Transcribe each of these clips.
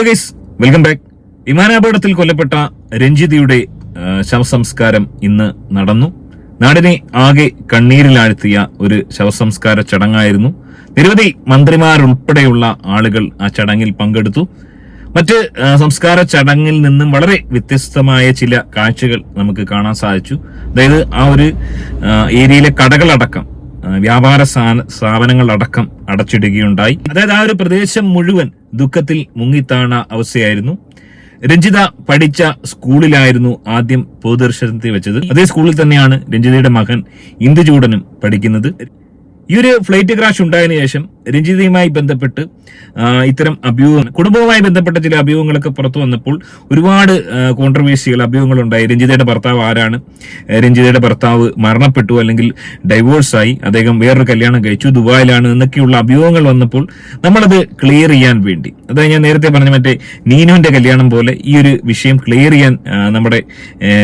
Hello guys welcome back. വിമാനാപകടത്തിൽ കൊല്ലപ്പെട്ട രഞ്ജിതയുടെ ശവസംസ്കാരം ഇന്ന് നടന്നു. നാടിനെ ആകെ കണ്ണീരിലാഴ്ത്തിയ ഒരു ശവസംസ്കാര ചടങ്ങായിരുന്നു. നിരവധി മന്ത്രിമാരുൾപ്പെടെയുള്ള ആളുകൾ ആ ചടങ്ങിൽ പങ്കെടുത്തു. മറ്റ് സംസ്കാര ചടങ്ങിൽ നിന്നും വളരെ വ്യത്യസ്തമായ ചില കാഴ്ചകൾ നമുക്ക് കാണാൻ സാധിച്ചു. അതായത് ആ ഒരു ഏരിയയിലെ കടകളടക്കം വ്യാപാര സ്ഥാപനങ്ങളടക്കം അടച്ചിടുകയുണ്ടായി. അതായത് ആ ഒരു പ്രദേശം മുഴുവൻ ദുഃഖത്തിൽ മുങ്ങിത്താണ അവസ്ഥയായിരുന്നു. രഞ്ജിത പഠിച്ച സ്കൂളിലായിരുന്നു ആദ്യം പൊതുദർശനത്തിൽ വെച്ചത്. അതേ സ്കൂളിൽ തന്നെയാണ് രഞ്ജിതയുടെ മകൻ ഇന്ദുചൂടനും പഠിക്കുന്നത്. ഈ ഒരു ഫ്ലൈറ്റ് ക്രാഷ് ഉണ്ടായതിനു ശേഷം രഞ്ജിതയുമായി ബന്ധപ്പെട്ട് ഇത്തരം അഭ്യൂഹങ്ങൾ കുടുംബവുമായി ബന്ധപ്പെട്ട ചില അഭ്യൂഹങ്ങളൊക്കെ പുറത്തു വന്നപ്പോൾ ഒരുപാട് കോൺട്രവേഴ്സികൾ അഭ്യൂഹങ്ങൾ ഉണ്ടായി രഞ്ജിതയുടെ ഭർത്താവ് ആരാണ്? രഞ്ജിതയുടെ ഭർത്താവ് മരണപ്പെട്ടു അല്ലെങ്കിൽ ഡൈവോഴ്സായി അദ്ദേഹം വേറൊരു കല്യാണം കഴിച്ചു ദുബായിലാണ് എന്നൊക്കെയുള്ള അഭ്യൂഹങ്ങൾ വന്നപ്പോൾ നമ്മളത് ക്ലിയർ ചെയ്യാൻ വേണ്ടി. അതായത് ഞാൻ നേരത്തെ പറഞ്ഞ മറ്റേ നീനുവിന്റെ കല്യാണം പോലെ ഈ ഒരു വിഷയം ക്ലിയർ ചെയ്യാൻ നമ്മുടെ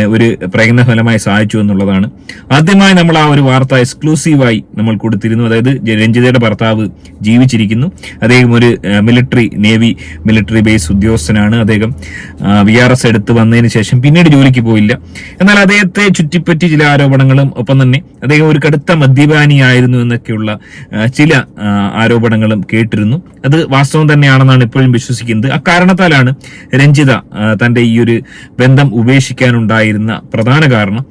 ഒരു പ്രയത്നഫലമായി സഹായിച്ചു എന്നുള്ളതാണ്. ആദ്യമായി നമ്മൾ ആ ഒരു വാർത്ത എക്സ്ക്ലൂസീവായി നമ്മൾ കൊടുത്തിരുന്നു. അതായത് രഞ്ജിതയുടെ ഭർത്താവ് ജീവിച്ചിരിക്കുന്നു. അദ്ദേഹം ഒരു മിലിറ്ററി നേവി മിലിറ്ററി ബേസ് ഉദ്യോഗസ്ഥനാണ്. അദ്ദേഹം വി ആർ എസ് എടുത്ത് വന്നതിന് ശേഷം പിന്നീട് ജോലിക്ക് പോയില്ല. എന്നാൽ അദ്ദേഹത്തെ ചുറ്റിപ്പറ്റി ചില ആരോപണങ്ങളും ഒപ്പം തന്നെ അദ്ദേഹം ഒരു കടുത്ത മദ്യപാനിയായിരുന്നു എന്നൊക്കെയുള്ള ചില ആരോപണങ്ങളും കേട്ടിരുന്നു. അത് വാസ്തവം തന്നെയാണെന്നാണ് ഇപ്പോഴും വിശ്വസിക്കുന്നത്. അക്കാരണത്താലാണ് രഞ്ജിത തന്റെ ഈ ഒരു ബന്ധം ഉപേക്ഷിക്കാനുണ്ടായിരുന്ന പ്രധാന കാരണം.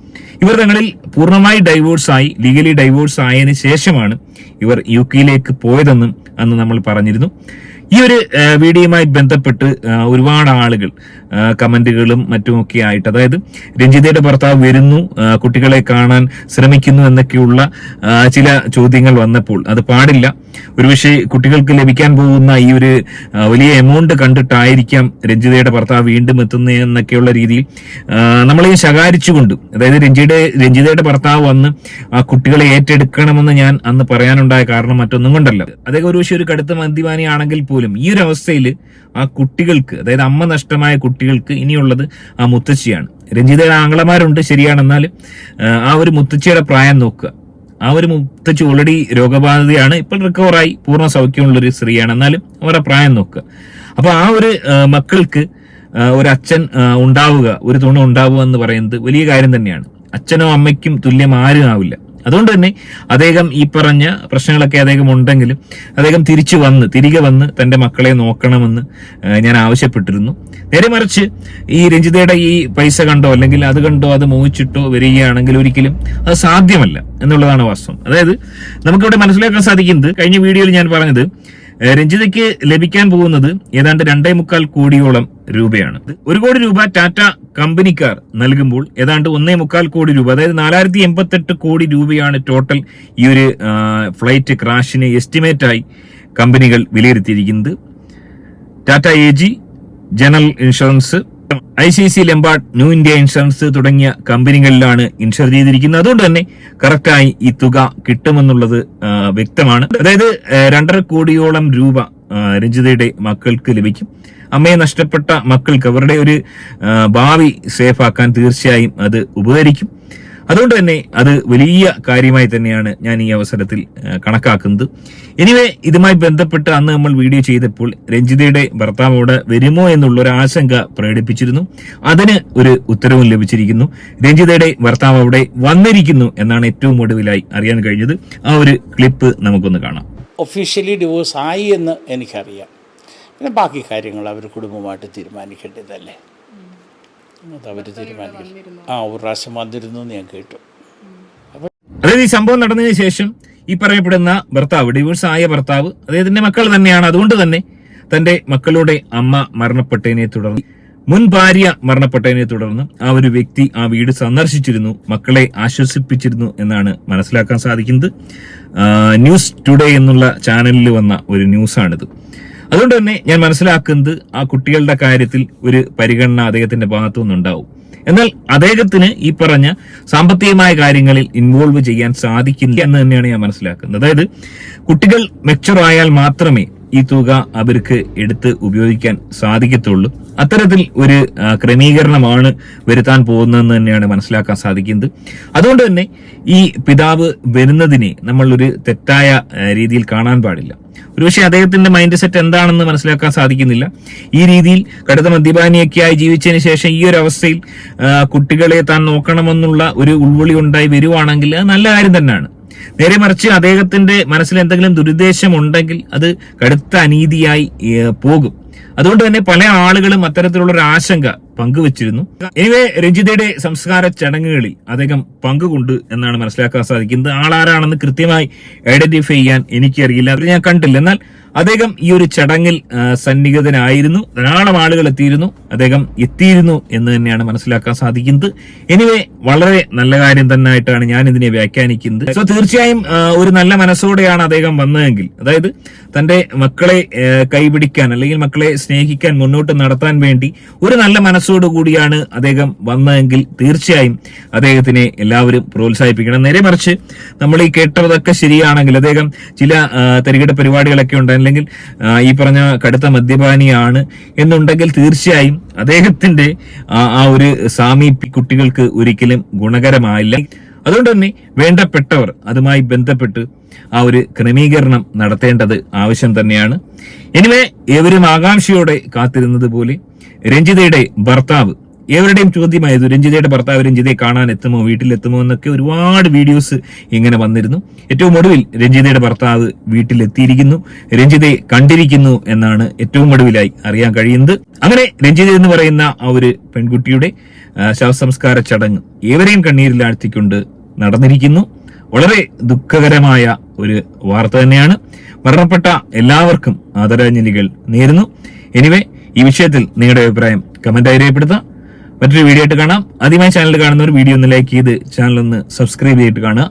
ഇവർ തങ്ങളിൽ പൂർണമായി ഡൈവോഴ്സ് ആയി ലീഗലി ഡൈവോഴ്സ് ആയതിനു ശേഷമാണ് ഇവർ യു കെയിലേക്ക് പോയതെന്നും അന്ന് നമ്മൾ പറഞ്ഞിരുന്നു. ഈ ഒരു വീഡിയോയുമായി ബന്ധപ്പെട്ട് ഒരുപാട് ആളുകൾ കമന്റുകളും മറ്റുമൊക്കെ ആയിട്ട് അതായത് രഞ്ജിതയുടെ ഭർത്താവ് വരുന്നു കുട്ടികളെ കാണാൻ ശ്രമിക്കുന്നു എന്നൊക്കെയുള്ള ചില ചോദ്യങ്ങൾ വന്നപ്പോൾ അത് പാടില്ല. ഒരുപക്ഷെ കുട്ടികൾക്ക് ലഭിക്കാൻ പോകുന്ന ഈ ഒരു വലിയ എമൗണ്ട് കണ്ടിട്ടായിരിക്കാം രഞ്ജിതയുടെ ഭർത്താവ് വീണ്ടും എത്തുന്നത് എന്നൊക്കെയുള്ള രീതിയിൽ നമ്മളെ ശകാരിച്ചുകൊണ്ട് അതായത് രഞ്ജിയുടെ രഞ്ജിതയുടെ ഭർത്താവ് വന്ന് ആ കുട്ടികളെ ഏറ്റെടുക്കണമെന്ന് ഞാൻ അന്ന് പറയാനുണ്ടായ കാരണം മറ്റൊന്നും കൊണ്ടല്ല. അദ്ദേഹം ഒരുപക്ഷെ ഒരു കടുത്ത മദ്യപാനിയാണെങ്കിൽ പോലും ഈ ഒരു അവസ്ഥയിൽ ആ കുട്ടികൾക്ക് അതായത് അമ്മ നഷ്ടമായ കുട്ടികൾക്ക് ഇനിയുള്ളത് ആ മുത്തശ്ശിയാണ് രഞ്ജിതയുടെ ആംഗ്ലമാരുണ്ട് ശരിയാണ് എന്നാൽ ആ, ആ ഒരു മുത്തച്ഛിയുടെ പ്രായം നോക്കുക. ആ ഒരു മുത്തച്ഛി ഓൾറെഡി രോഗബാധിതയാണ് ഇപ്പോൾ റിക്കവറായി പൂർണ സൗഖ്യമുള്ള ഒരു സ്ത്രീയാണ്. എന്നാലും അവരുടെ പ്രായം നോക്കുക. അപ്പൊ ആ ഒരു മക്കൾക്ക് ഒരു അച്ഛൻ ഉണ്ടാവുക ഒരു തുണ ഉണ്ടാവുക എന്ന് പറയുന്നത് വലിയ കാര്യം തന്നെയാണ്. അച്ഛനോ അമ്മയ്ക്കും തുല്യം ആരും ആവില്ല. അതുകൊണ്ട് തന്നെ അദ്ദേഹം ഈ പറഞ്ഞ പ്രശ്നങ്ങളൊക്കെ അദ്ദേഹം ഉണ്ടെങ്കിലും അദ്ദേഹം തിരിച്ചു വന്ന് തിരികെ വന്ന് തന്റെ മക്കളെ നോക്കണമെന്ന് ഞാൻ ആവശ്യപ്പെട്ടിരുന്നു. നേരെ മറിച്ച് ഈ രഞ്ജിതയുടെ ഈ പൈസ കണ്ടോ അല്ലെങ്കിൽ അത് കണ്ടോ അത് മോഹിച്ചിട്ടോ വരികയാണെങ്കിൽ ഒരിക്കലും അത് സാധ്യമല്ല എന്നുള്ളതാണ് വാസ്തവം. അതായത് നമുക്കിവിടെ മനസ്സിലാക്കാൻ സാധിക്കുന്നത് കഴിഞ്ഞ വീഡിയോയിൽ ഞാൻ പറഞ്ഞത് രഞ്ജിതയ്ക്ക് ലഭിക്കാൻ പോകുന്നത് ഏതാണ്ട് രണ്ടേ മുക്കാൽ കോടിയോളം രൂപയാണ്. ഒരു കോടി രൂപ ടാറ്റ കമ്പനിക്കാർ നൽകുമ്പോൾ ഏതാണ്ട് ഒന്നേ മുക്കാൽ കോടി രൂപ അതായത് നാലായിരത്തി എൺപത്തെട്ട് കോടി രൂപയാണ് ടോട്ടൽ ഈ ഒരു ഫ്ലൈറ്റ് ക്രാഷിന് എസ്റ്റിമേറ്റ് ആയി കമ്പനികൾ വിലയിരുത്തിയിരിക്കുന്നത്. Tata A G general insurance I C C Lombard New India insurance തുടങ്ങിയ കമ്പനികളിലാണ് ഇൻഷുർ ചെയ്തിരിക്കുന്നത്. അതുകൊണ്ട് തന്നെ കറക്റ്റായി ഈ തുക കിട്ടുമെന്നുള്ളത് വ്യക്തമാണ്. അതായത് രണ്ടര കോടിയോളം രൂപ രഞ്ജിതയുടെ മക്കൾക്ക് ലഭിക്കും. അമ്മയെ നഷ്ടപ്പെട്ട മക്കൾക്ക് അവരുടെ ഒരു ഭാവി സേഫാക്കാൻ തീർച്ചയായും അത് ഉപകരിക്കും. അതുകൊണ്ട് തന്നെ അത് വലിയ കാര്യമായി തന്നെയാണ് ഞാൻ ഈ അവസരത്തിൽ കണക്കാക്കുന്നത്. എനിവേ ഇതുമായി ബന്ധപ്പെട്ട് അന്ന് നമ്മൾ വീഡിയോ ചെയ്തപ്പോൾ രഞ്ജിതയുടെ ഭർത്താവ് അവിടെ വരുമോ എന്നുള്ള ഒരു ആശങ്ക പ്രകടിപ്പിച്ചിരുന്നു. അതിന് ഒരു ഉത്തരവും ലഭിച്ചിരിക്കുന്നു. രഞ്ജിതയുടെ ഭർത്താവ് അവിടെ വന്നിരിക്കുന്നു എന്നാണ് ഏറ്റവും ഒടുവിലായി അറിയാൻ കഴിഞ്ഞത്. ആ ഒരു ക്ലിപ്പ് നമുക്കൊന്ന് കാണാം. ഒഫീഷ്യലി ഡിവോഴ്സ് ആയി എന്ന് എനിക്കറിയാം. പിന്നെ ബാക്കി കാര്യങ്ങൾ അവർ കുടുംബമായിട്ട് തീരുമാനിക്കേണ്ടതല്ലേ? അത് അവർ തീരുമാനിക്കും. ആ ഒരു പ്രാവശ്യം വന്നിരുന്നു ഞാൻ കേട്ടു. അതായത് ഈ സംഭവം നടന്നതിന് ശേഷം ഈ പറയപ്പെടുന്ന ഭർത്താവ് ഡിവോഴ്സ് ആയ ഭർത്താവ് അദ്ദേഹത്തിന്റെ മക്കൾ തന്നെയാണ്. അതുകൊണ്ട് തന്നെ തന്റെ മക്കളുടെ അമ്മ മരണപ്പെട്ടതിനെ തുടർന്ന് മുൻ ഭാര്യ മരണപ്പെട്ടതിനെ തുടർന്ന് ആ ഒരു വ്യക്തി ആ വീട് സന്ദർശിച്ചിരുന്നു മക്കളെ ആശ്വസിപ്പിച്ചിരുന്നു എന്നാണ് മനസ്സിലാക്കാൻ സാധിക്കുന്നത്. ന്യൂസ് ടുഡേ എന്നുള്ള ചാനലിൽ വന്ന ഒരു ന്യൂസാണിത്. അതുകൊണ്ട് തന്നെ ഞാൻ മനസ്സിലാക്കുന്നത് ആ കുട്ടികളുടെ കാര്യത്തിൽ ഒരു പരിഗണന അദ്ദേഹത്തിന്റെ ഭാഗത്തു നിന്നുണ്ടാവും. എന്നാൽ അദ്ദേഹത്തിന് ഈ പറഞ്ഞ സാമ്പത്തികമായ കാര്യങ്ങളിൽ ഇൻവോൾവ് ചെയ്യാൻ സാധിക്കില്ല എന്ന് തന്നെയാണ് ഞാൻ മനസ്സിലാക്കുന്നത്. അതായത് കുട്ടികൾ മെച്ചറായാൽ മാത്രമേ ഈ തുക അവർക്ക് എടുത്ത് ഉപയോഗിക്കാൻ സാധിക്കത്തുള്ളൂ. അത്തരത്തിൽ ഒരു ക്രമീകരണമാണ് വരുത്താൻ പോകുന്നതെന്ന് തന്നെയാണ് മനസ്സിലാക്കാൻ സാധിക്കുന്നത്. അതുകൊണ്ട് തന്നെ ഈ പിതാവ് വരുന്നതിനെ നമ്മളൊരു തെറ്റായ രീതിയിൽ കാണാൻ പാടില്ല. ഒരുപക്ഷെ അദ്ദേഹത്തിന്റെ മൈൻഡ് സെറ്റ് എന്താണെന്ന് മനസ്സിലാക്കാൻ സാധിക്കുന്നില്ല. ഈ രീതിയിൽ കടുത്ത മദ്യപാനിയൊക്കെയായി ജീവിച്ചതിന് ശേഷം ഈ ഒരു അവസ്ഥയിൽ കുട്ടികളെ താൻ നോക്കണമെന്നുള്ള ഒരു ഉൾവിളി ഉണ്ടായി വരുവാണെങ്കിൽ നല്ല കാര്യം തന്നെയാണ്. നേരെ മറിച്ച് അദ്ദേഹത്തിന്റെ മനസ്സിൽ എന്തെങ്കിലും ദുരുദ്ദേശം ഉണ്ടെങ്കിൽ അത് കടുത്ത അനീതിയായി പോകും. അതുകൊണ്ട് തന്നെ പല ആളുകളും അത്തരത്തിലുള്ള ഒരു ആശങ്ക പങ്കുവച്ചിരുന്നു. എനിവേ രഞ്ജിതയുടെ സംസ്കാര ചടങ്ങുകളിൽ അദ്ദേഹം പങ്കുകൊണ്ട് എന്നാണ് മനസ്സിലാക്കാൻ സാധിക്കുന്നത്. ആളാരാണെന്ന് കൃത്യമായി ഐഡന്റിഫൈ ചെയ്യാൻ എനിക്കറിയില്ല. അത് ഞാൻ കണ്ടില്ല. എന്നാൽ അദ്ദേഹം ഈ ഒരു ചടങ്ങിൽ സന്നിഹിതനായിരുന്നു. ധാരാളം ആളുകൾ എത്തിയിരുന്നു. അദ്ദേഹം എത്തിയിരുന്നു എന്ന് തന്നെയാണ് മനസ്സിലാക്കാൻ സാധിക്കുന്നത്. എനിവേ വളരെ നല്ല കാര്യം തന്നെ ആയിട്ടാണ് ഞാൻ ഇതിനെ വ്യാഖ്യാനിക്കുന്നത്. സോ തീർച്ചയായും ഒരു നല്ല മനസ്സോടെയാണ് അദ്ദേഹം വന്നതെങ്കിൽ അതായത് തന്റെ മക്കളെ കൈപിടിക്കാൻ അല്ലെങ്കിൽ മക്കളെ സ്നേഹിക്കാൻ മുന്നോട്ട് നടത്താൻ വേണ്ടി ഒരു നല്ല മനസ്സോടു കൂടിയാണ് അദ്ദേഹം വന്നതെങ്കിൽ തീർച്ചയായും അദ്ദേഹത്തിനെ എല്ലാവരും പ്രോത്സാഹിപ്പിക്കണം. നേരെ മറിച്ച് നമ്മൾ ഈ കേട്ടതൊക്കെ ശരിയാണെങ്കിൽ അദ്ദേഹം ചില തെരഞ്ഞെടുപ്പ് പരിപാടികളൊക്കെ ഉണ്ട്. അല്ലെങ്കിൽ ഈ പറഞ്ഞ കടുത്ത മദ്യപാനിയാണ് എന്നുണ്ടെങ്കിൽ തീർച്ചയായും അദ്ദേഹത്തിന്റെ ആ ആ ഒരു സാമീപ്യ കുട്ടികൾക്ക് ഒരിക്കലും ഗുണകരമായില്ല. അതുകൊണ്ട് തന്നെ വേണ്ടപ്പെട്ടവർ അതുമായി ബന്ധപ്പെട്ട് ആ ഒരു ക്രമീകരണം നടത്തേണ്ടത് ആവശ്യം തന്നെയാണ്. എനിവേ ഏവരും ആകാംക്ഷയോടെ കാത്തിരുന്നത് പോലെ രഞ്ജിതയുടെ ഭർത്താവ്. ഏവരുടെയും ചോദ്യമായത് രഞ്ജിതയുടെ ഭർത്താവ് രഞ്ജിതയെ കാണാൻ എത്തുമോ വീട്ടിലെത്തുമോ എന്നൊക്കെ ഒരുപാട് വീഡിയോസ് ഇങ്ങനെ വന്നിരുന്നു. ഏറ്റവും ഒടുവിൽ രഞ്ജിതയുടെ ഭർത്താവ് വീട്ടിലെത്തിയിരിക്കുന്നു. രഞ്ജിതയെ കണ്ടിരിക്കുന്നു എന്നാണ് ഏറ്റവും ഒടുവിലായി അറിയാൻ കഴിയുന്നത്. അങ്ങനെ രഞ്ജിത എന്ന് പറയുന്ന ആ ഒരു പെൺകുട്ടിയുടെ ശവസംസ്കാര ചടങ്ങ് ഏവരെയും കണ്ണീരിലാഴ്ത്തിക്കൊണ്ട് നടന്നിരിക്കുന്നു. വളരെ ദുഃഖകരമായ ഒരു വാർത്ത തന്നെയാണ്. മരണപ്പെട്ട എല്ലാവർക്കും ആദരാഞ്ജലികൾ നേരുന്നു. എനിവേ ഈ വിഷയത്തിൽ നിങ്ങളുടെ അഭിപ്രായം കമന്റായി രേഖപ്പെടുത്താം മറ്റൊരു വീഡിയോ ആയിട്ട് കാണാം. ആദ്യമായി ചാനൽ കാണുന്നവർ വീഡിയോ ഒന്ന് ലൈക്ക് ചെയ്ത് ചാനൽ ഒന്ന് സബ്സ്ക്രൈബ് ചെയ്തിട്ട് കാണുക.